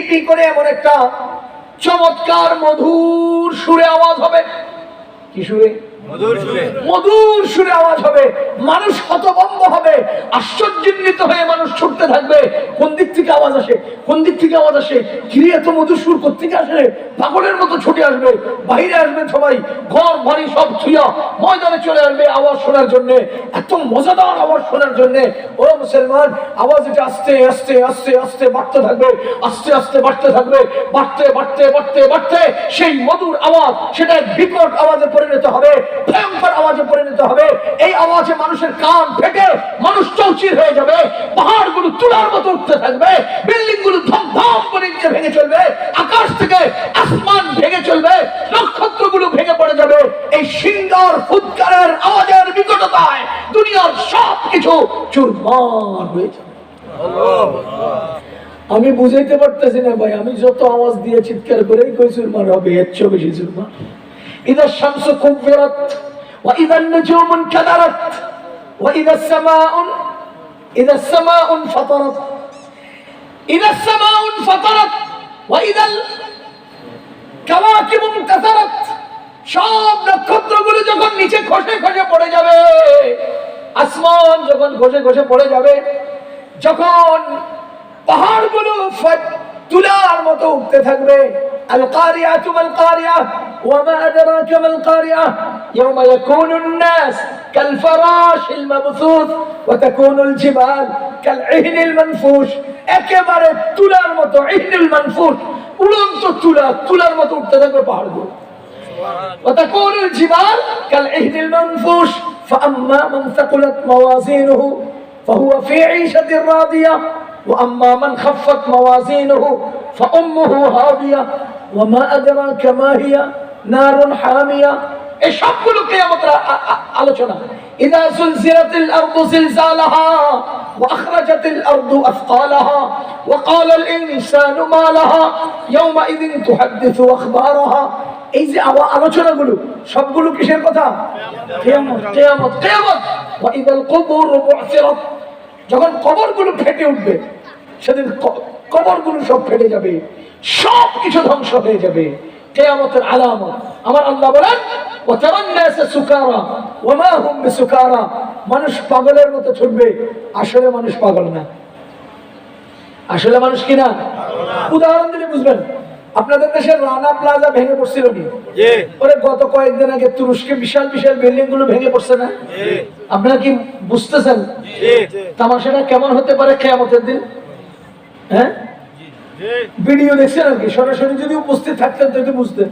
P করে এমন একটা চমৎকার মধুর সুরে আওয়াজ হবে? কি সুরে? মধুর সুরে। আওয়াজ হবে, মানুষ হতভম্ব হবে আশ্চর্যান্বিত হয়ে মানুষ ছুটতে থাকবে। কোন দিক থেকে আওয়াজ আসে? কোন দিক থেকে আওয়াজ আসে? কিরে এত মধুর সুর কোথেকে আসে পাগলের মতো ছুটে আসবে, বাইরে আসবে সবাই, ঘর, বাড়ি সব ছুঁয়া, ময়দানে চলে আসবে আওয়াজ শোনার জন্য, এত মজাদার আওয়াজ শোনার জন্য। ও মুসলমান, আওয়াজ এটা আস্তে আস্তে আস্তে আস্তে বাড়তে থাকবে, আস্তে আস্তে বাড়তে থাকবে, বাড়তে বাড়তে বাড়তে বাড়তে, সেই মধুর আওয়াজ সেটা বিকট আওয়াজে পরিণত হবে। ভয়ঙ্কর আওয়াজে পরিণত হবে। এই আওয়াজে মানুষের কান ফেটে মানুষ চৌচির হয়ে যাবে। পাহাড়গুলো তুলার মতো উঠতে থাকবে। বিল্ডিংগুলো ধম ধম করে নিচে ভেঙে চলবে। আকাশ থেকে আসমান ভেঙে চলবে। নক্ষত্রগুলো ভেঙে পড়ে যাবে। এই সিঙ্গার, ফুৎকারের আওয়াজের বিকটতায় দুনিয়ার সব কিছু চুরমার হয়ে যাবে। আমি বুঝাইতে পারতেছি না ভাই, আমি যত আওয়াজ দিয়ে চিৎকার করেই কই চুরমার হবে, এর চেয়েও বেশি চুরমার। إذا الشمس كورت وإذا النجوم انكدرت وإذا السماء إذا السماء انفطرت إذا السماء انفطرت وإذا الكواكب انتثرت সব নক্ষত্রগুলো যখন নিচে খসে খসে পড়ে যাবে আসমান যখন খসে খসে পড়ে যাবে যখন পাহাড়গুলো ফ- তুলার মতো উঠতে থাকবে আল কারিয়াতু মাল কারিয়া ওয়ামা আদরাকা মাল কারিয়া يوم يكون الناس كالفراش المبثوث وتكون الجبال كالعهن المنفوش একেবারে তুলার মতো ইহনুল মানফুস উড়ন্ত তুলা তুলার মতো উঠতে থাকবে পাহাড়গুলো وتكون الجبال كالعهن المنفوش فأما من ثقلت موازينه فهو في عيشة راضية وأما من خفت موازينه فأمه هاوية وما أدراك ما هي نار حامية এই সবগুলো কেয়ামতের আ- আ- আ- আলোচনা إذا زلزلت الأرض زلزالها وأخرجت الأرض أثقالها وقال الإنسان ما لها يومئذ تحدث أخبارها এই যে আলো- আলোচনাগুলো সবগুলো কিসের কথা কেয়ামত কেয়ামত কেয়ামত وإذا القبور بعثرت যখন কবরগুলো ফেটে উঠবে সেদিন ক- কবরগুলো সব ফেটে যাবে সব কিছু ধ্বংস হয়ে যাবে। কেয়ামতের আলামত। আমার আল্লাহ বলেন মানুষ পাগলের মতো ছুটবে। আসলে মানুষ পাগল না। আসলে মানুষ উদাহরণ দিলে বুঝবেন। আপনাদের দেশের রানা প্লাজা ভেঙে পড়ছিল কি? ওরে গত কয়েকদিন আগে তুরস্কে বিশাল বিশাল বিল্ডিংগুলো ভেঙে পড়ছে না? আপনারা কি বুঝতেছেন? তামাশাটা কেমন হতে পারে খেয়ামতের দিন? হ্যাঁ? ভিডিও দেখছেন আর কি? সরাসরি যদি উপস্থিত থাকতেন তো বুঝতেন।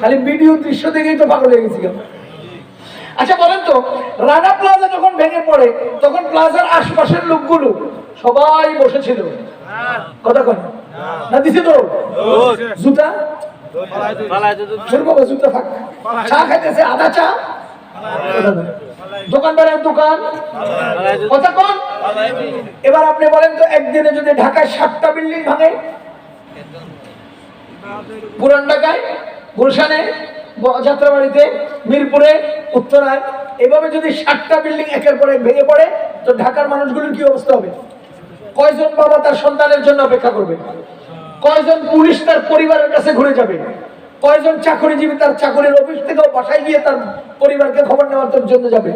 খালি ভিডিও দৃশ্য দেখেই তো পাগল হয়ে গেছি আচ্ছা বলেন তো, রানা প্লাজা যখন ভেঙে পড়ে, তখন প্লাজার আশপাশের লোকগুলো সবাই বসেছিল। কথা কন। না দিছে তো? জুতা? দোকানদারের দোকান? কথা কন। এবার আপনি বলেন তো, একদিনে যদি ঢাকায় সাতটা বিল্ডিং ভাঙে? পুরান ঢাকায়, গুলশানে যাত্রাবাড়িতে, মিরপুরে, উত্তরায়, এভাবে যদি সাতটা বিল্ডিং একের পর ভেঙে পড়ে, তো ঢাকার মানুষগুলোর কি অবস্থা হবে? কয়জন বাবা তার সন্তানের জন্য অপেক্ষা করবে? কয়জন পুলিশ তার পরিবারের কাছে ঘুরে যাবে? কয়জন চাকরিজীবী তার চাকরির অফিস থেকেও বাসায় গিয়ে তার পরিবারকে খবর নেওয়ার জন্য যাবে?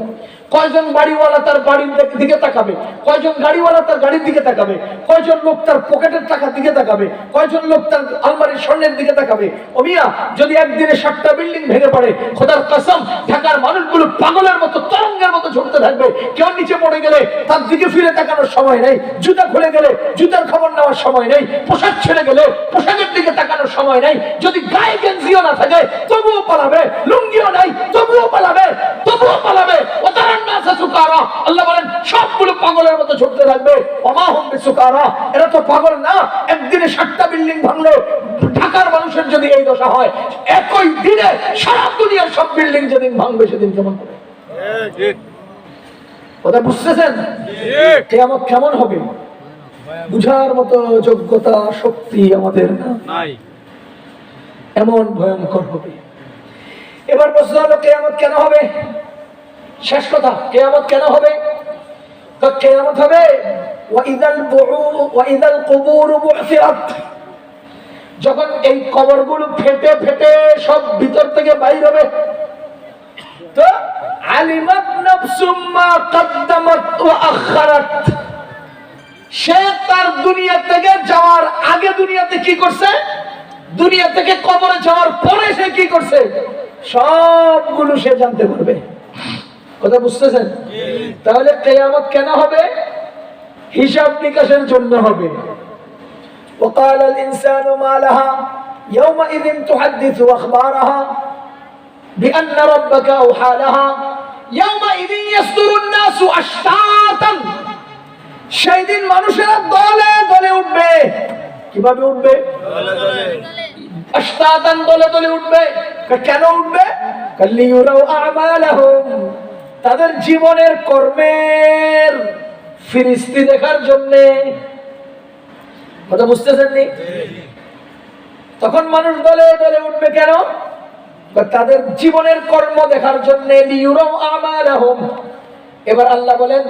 কয়জন বাড়িওয়ালা তার বাড়ির দিকে তাকাবে? কয়জন গাড়িওয়ালা তার গাড়ির দিকে তাকাবে? কয়জন লোক তার পকেটের টাকার দিকে তাকাবে? কয়জন লোক তার আলমারির স্বর্ণের দিকে তাকাবে? ও মিয়া, যদি একদিনে সাতটা বিল্ডিং ভেঙে পড়ে, খোদার কসম, ঢাকার মানুষগুলো পাগলের মতো, তরঙ্গের মতো ছুটতে থাকবে। কেউ নিচে পড়ে গেলে তার দিকে ফিরে তাকানোর সময় নেই, জুতা খুলে গেলে জুতার খবর নেওয়ার সময় নেই, পোশাক ছেড়ে গেলে পোশাকের দিকে তাকানোর সময় নেই। যদি গায়ে গেঞ্জিও না থাকে তবুও পালাবে। লুঙ্গিও নাই তবুও পালাবে তবুও পালাবে। ও তারা নাসা সুকারা। আল্লাহ বলেন সবগুলো পাগলের মতো ছুটতে থাকবে। অমা হম সুকারা। এরা তো পাগল না। একদিনে সাতটা বিল্ডিং ভাঙলে। ঢাকার মানুষের যদি এই দশা হয় একই দিনে সারা দুনিয়ার সব বিল্ডিং যেদিন ভাঙবে সেদিন কেমন হবে? কথা বুঝতেছেন? কেমন কেমন হবে? বুঝার মতো যোগ্যতা শক্তি আমাদের না? নাই। এমন ভয়ঙ্কর হবে। এবার প্রশ্ন হলো, কেয়ামত কেন হবে? শেষ কথা, কেয়ামত কেন হবে? কেয়ামত হবে যখন এই কবরগুলো ফেটে ফেটে সব ভিতর থেকে বাইর হবে, তো আলিমাত আখারাত। সে তার দুনিয়া থেকে যাওয়ার আগে দুনিয়াতে কি করছে? দুনিয়া থেকে কবরে যাওয়ার পরে সে কি করছে সবগুলো সে জানতে পারবে কথা বুঝতেছেন তাহলে কেয়ামত কেন হবে হিসাব নিকাশের জন্য হবে وقال الإنسان ما لها يومئذ تحدث أخبارها بأن ربك أوحى لها يومئذ يصدر الناس أشتاتا সেই দিন মানুষেরা দলে দলে উঠবে কীভাবে উঠবে? দলে দলে উঠবে। কেন উঠবে? তাদের জীবনের কর্মের ফিরিস্তি দেখার জন্য। কথা বুঝতেছেন নি তখন মানুষ দলে দলে উঠবে কেন? তাদের জীবনের কর্ম দেখার জন্য। লিউরাও আমালাহুম। এবার আল্লাহ বলেন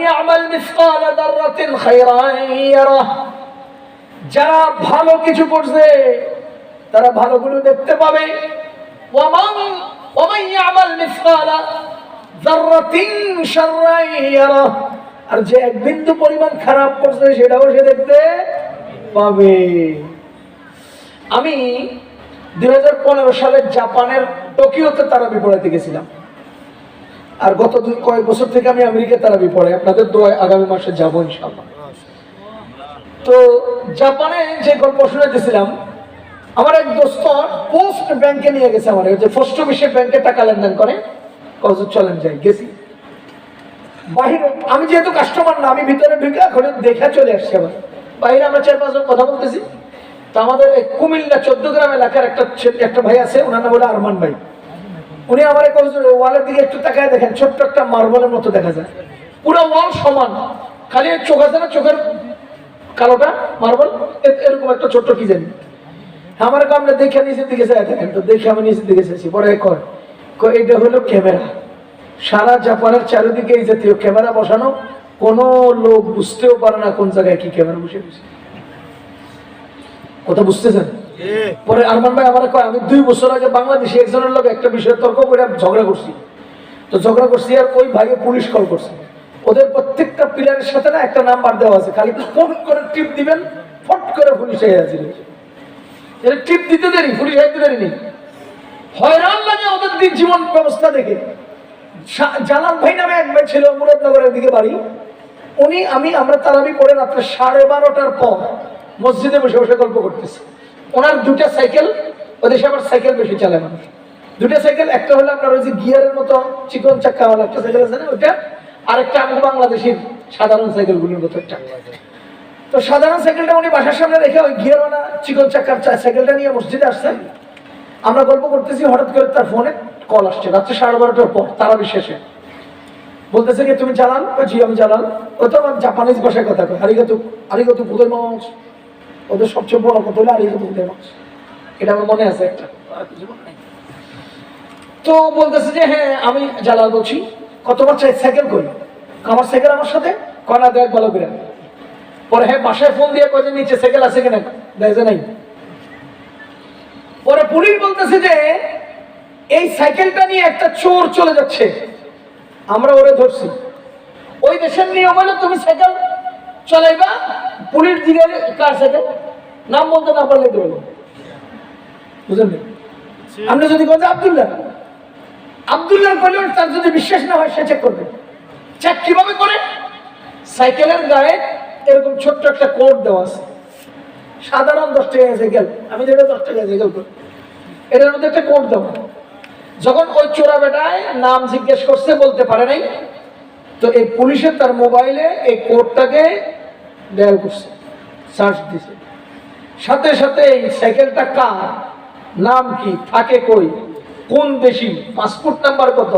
ইয়ামাল মিসকালা দাররাতিন খায়রান ইয়ারাহ। যারা ভালো কিছু করছে, তারা ভালোগুলো দেখতে পাবে। আর যে এক বিন্দু পরিমাণ খারাপ করছে, সেটাও সে দেখতে পাবে। আমি দুই হাজার পনেরো সালে জাপানের টোকিওতে তারা বিপরীতে গেছিলাম। আর গত দুই, কয়েক বছর থেকে আমি আমেরিকা তারা বিপড়ে আপনাদের দোয়ায় আগামী মাসে যাব ইনশাল্লাহ তো জাপানে যে গল্প শুনেছিলাম আমার এক দোস্ত পোস্ট ব্যাংকে নিয়ে গেছে আমার, যে পোস্ট অফিসের ব্যাংকে টাকা লেনদেন করে। কত চলেন যাই, গেছি। বাহিরে, আমি যেহেতু কাস্টমার না, আমি ভিতরে ঢুকে এখন দেখে চলে আসছি আবার। বাইরে আমরা চার পাঁচজন কথা বলতেছি। তো আমাদের কুমিল্লা চোদ্দ গ্রাম এলাকার একটা একটা ভাই আছে, ওনার নাম হলো আরমান ভাই। উনি আমার ওয়ালের দিকে একটু তাকায় দেখেন, ছোট্ট একটা মার্বলের মতো দেখা যায়। পুরো ওয়াল সমান, খালি চোখ আছে না, চোখের কালোটা মার্বল এরকম একটা ছোট্ট কি জানি। আমার আমরা দেখে নিচের দিকে চাই দেখেন তো দেখে আমি নিচের দিকে চাইছি পরে কয় এটা হলো ক্যামেরা। সারা জাপানের চারিদিকে এই জাতীয় ক্যামেরা বসানো কোনো লোক বুঝতেও পারে না কোন জায়গায় কি ক্যামেরা বসে বসে কথা বুঝতেছেন? পরে আরমান ভাই আমার কয় আমি দুই বছর আগে বাংলাদেশে একজনের লোক একটা বিষয়ে তর্ক করে ঝগড়া করছি। তো ঝগড়া করছি আর ওই ভাইয়ে পুলিশ কল করছে। ওদের প্রত্যেকটা প্লেয়ারের সাথে না একটা নাম্বার দেওয়া আছে। খালি ফোন করে টিপ দিবেন, ফট করে পুলিশ হয়ে আছে টিপ দিতে দেরি, পুলিশ হাইতে দেরি নেই। হয়রান লাগে ওদের দিন জীবন ব্যবস্থা দেখে। জালাল ভাই নামে এক ভাই ছিল, মুরাদনগরের দিকে বাড়ি। উনি, আমি, আমরা তারাবি করে রাত্রে সাড়ে বারোটার পর মসজিদে বসে বসে গল্প করতেছি। ওনার দুটা সাইকেল, ওদের আবার সাইকেল বেশি চালায় মানুষ দুটা সাইকেল, একটা হলো আপনার ওই যে গিয়ারের মতো চিকন চাক্কাওয়ালা, একটা সাইকেল আছে না, ওইটা? আর একটা আমাদের বাংলাদেশের সাধারণ সাইকেলগুলির মতো একটা। তো সাধারণ সাইকেলটা উনি বাসার সামনে রেখে ওই গিয়ারওয়ালা চিকন চাকার সাইকেলটা নিয়ে মসজিদে আসছেন আমরা গল্প করতেছি, হঠাৎ করে তার ফোনে কল আসছে। রাত্রে সাড়ে বারোটার পর তারা বিশেষে বলতেছে কি, তুমি ও জি, আমি জানান ও তো আমার জাপানিজ ভাষায় কথা কয়। আরিগাতো আরিগাতো বুধের মাছ ওদের সবচেয়ে বড় কথা হলো আরিগাতো বুধের মাছ এটা আমার মনে আছে একটা। তো বলতেছে যে হ্যাঁ আমি জালাল বলছি। কতবার চাই সাইকেল করি? আমার সাইকেল আমার সাথে? কনা দেখ ভালো করে পরে হ্যাঁ বাসায় ফোন দিয়ে কয়ে যে নিচে সাইকেল আছে কিনা? দেখে নাই। পরে পুলিশ বলতেছে যে এই সাইকেলটা নিয়ে একটা চোর চলে যাচ্ছে। আমরা ওরে ধরছি। ওই দেশের নিয়ম হলো তুমি সাইকেল চলাইবা পুলিশ দিকে কার সাইকেল? নাম বলতে না পারলে বলো? বুঝলেন? আপনি যদি বলতে আবদুল্লাহ আবদুল্লাহ করলে তার যদি বিশ্বাস না হয়, সে চেক করবে। চেক কীভাবে করে? সাইকেলের গায়ে এরকম ছোট্ট একটা কোড দেওয়া আছে। সাধারণ দশ টাকা সাইকেল আমি যেটা দশ টাকা সাইকেল করি। এটার মধ্যে একটা কোড দেওয়া। যখন ওই চোরা বেটায় নাম জিজ্ঞেস করছে, বলতে পারে নাই, তো এই পুলিশের তার মোবাইলে এই কোডটাকে ডায়াল করছে সার্চ দিছে। সাথে সাথে এই সাইকেলটা কার? নাম কি? থাকে কই? কোন দেশি পাসপোর্ট নাম্বার কত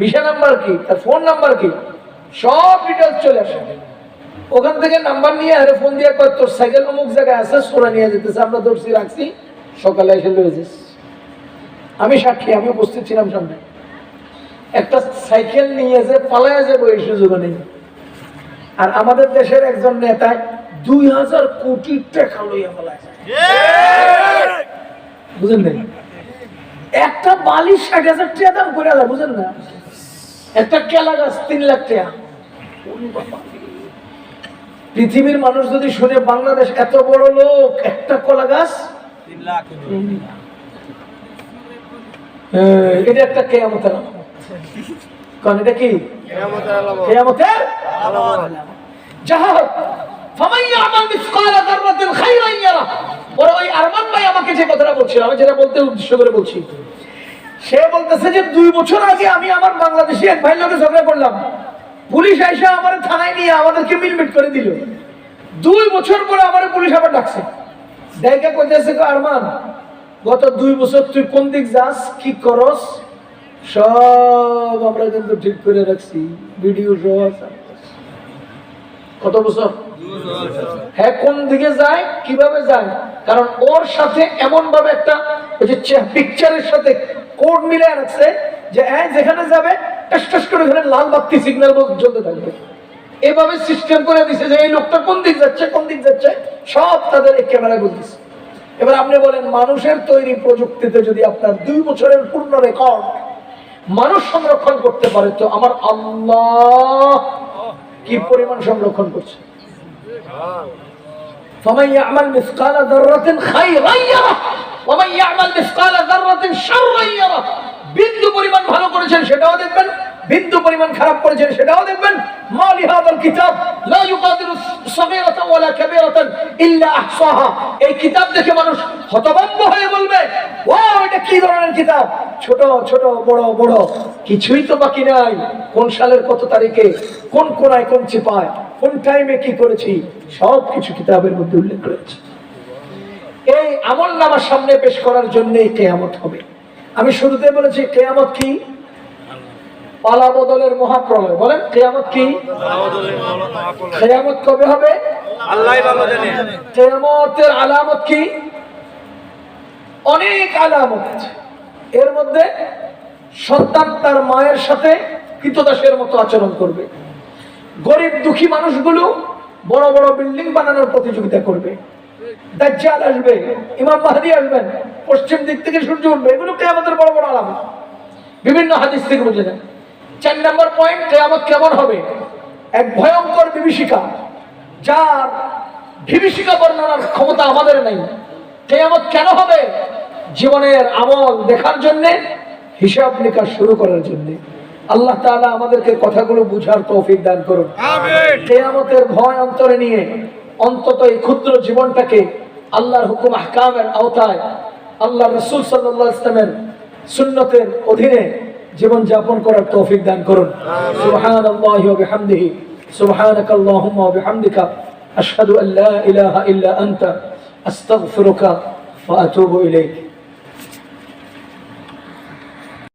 ভিসা নাম্বার কি তার ফোন নাম্বার কি সব ডিটেলস চলে আসে। ওখান থেকে নাম্বার নিয়ে আরে ফোন দিয়ে কয় তোর সাইকেল অমুক জায়গায় আছে সোরা নিয়ে যেতেছে আমরা ধরছি রাখছি সকালে এসে লয়ে যাস আমি সাক্ষী আমি উপস্থিত ছিলাম সামনে। একটা সাইকেল নিয়ে যে পালায় যাব এই সুযোগ নেই। আর আমাদের দেশের একজন নেতায় দুই হাজার কোটি টাকা লইয়া ফেলায় বুঝেন নাই? একটা বালিশ ষাট হাজার টাকা দাম করে আলা বুঝেন না একটা কেলা গাছ তিন লাখ টাকা পৃথিবীর মানুষ যদি শুনে বাংলাদেশ এত বড় লোক একটা কলা গাছ এটা একটা কেয়ামতের। কারণ এটা কি কেয়ামতের। যাহা হোক, খাইরান ইয়ারা। ওরা ওই আরমান ভাই আমাকে যে কথাটা বলছিল আমি যেটা বলতে উদ্দেশ্য করে বলছি। সে বলতেছে যে দুই বছর আগে আমি আমার বাংলাদেশি এক ভাই লোকে ঝগড়া করলাম। পুলিশ আইসা আমার থানায় নিয়ে আমাদেরকে মিলমিট করে দিল। দুই বছর পরে আমার পুলিশ আবার ডাকছে। দেখে কইতেছে গো আরমান গত দুই বছর তুই কোন দিক যাস কি করস? সব আমরা কিন্তু ঠিক করে রাখছি। ভিডিও কত বছর। হ্যাঁ কোন দিকে যায় কীভাবে যায়? কারণ ওর সাথে এমন ভাবে একটা ওই যে পিকচারের সাথে কোড মিলে রাখছে যে হ্যাঁ যেখানে যাবে করে লাল বাতি সিগন্যাল জ্বলতে থাকবে। এভাবে সিস্টেম করে দিছে যে, এই লোকটা কোন দিক যাচ্ছে, কোন দিক যাচ্ছে, সব তাদের এই ক্যামেরায় বলতেছে এবার আপনি বলেন, মানুষের তৈরি প্রযুক্তিতে যদি আপনার দুই বছরের পূর্ণ রেকর্ড মানুষ সংরক্ষণ করতে পারে, তো আমার আল্লাহ কি পরিমাণ সংরক্ষণ করছে? فمن يعمل مثقال ذرة خيرا يره ومن يعمل مثقال ذرة شرا يره বিন্দু পরিমাণ ভালো করেছেন সেটাও দেখবেন বিন্দু পরিমাণ খারাপ করেছেন সেটাও দেখবেন। হয়ে বলবে কিছুই তো বাকি নাই। কোন সালের কত তারিখে, কোন কোনায় কোন কোন টাইমে কি করেছি সব কিছু কিতাবের মধ্যে উল্লেখ রয়েছে। এই আমল নামার সামনে পেশ করার জন্য কেয়ামত হবে। আমি শুরুতে বলেছি, কেয়ামত কি? পালা বদলের মহাপ্রলয়। বলেন কেয়ামত কি? কেয়ামত কবে হবে? আল্লাহ ভালো জানে। কেয়ামতের আলামত কি? অনেক আলামত এর মধ্যে সন্তান তার মায়ের সাথে কৃতদাসের মতো আচরণ করবে। গরিব দুঃখী মানুষগুলো বড় বড় বিল্ডিং বানানোর প্রতিযোগিতা করবে। দাজ্জাল আসবে ইমাম মাহাদি আসবেন পশ্চিম দিক থেকে সূর্য উঠবে। এগুলো কেয়ামতের বড় বড় আলামত। বিভিন্ন হাদিস থেকে বুঝে নেন। চার নম্বর পয়েন্ট কেয়ামত কেমন হবে? এক ভয়ঙ্কর বিভীষিকা যার বিভীষিকা বর্ণনার ক্ষমতা আমাদের নেই। কেয়ামত কেন হবে? জীবনের আমল দেখার জন্য হিসাব নিকাশ শুরু করার জন্য। আল্লাহ তাআলা আমাদেরকে কথাগুলো বুঝার তৌফিক দান করুন। কেয়ামতের ভয় অন্তরে নিয়ে অন্তত এই ক্ষুদ্র জীবনটাকে আল্লাহর হুকুম আহকামের আওতায় আল্লাহ রসুল সাল্লাহ ইসলামের সুন্নতের অধীনে জীবন যাপন করার তৌফিক দান করুন। সুবহান আল্লাহি ওয়া বিহামদিহি। সুবহানাক আল্লাহুম্মা ওয়া বিহামদিকা। আশহাদু আন লা ইলাহা ইল্লা আনতা। আস্তাগফিরুকা ওয়া আতুবু ইলাইক।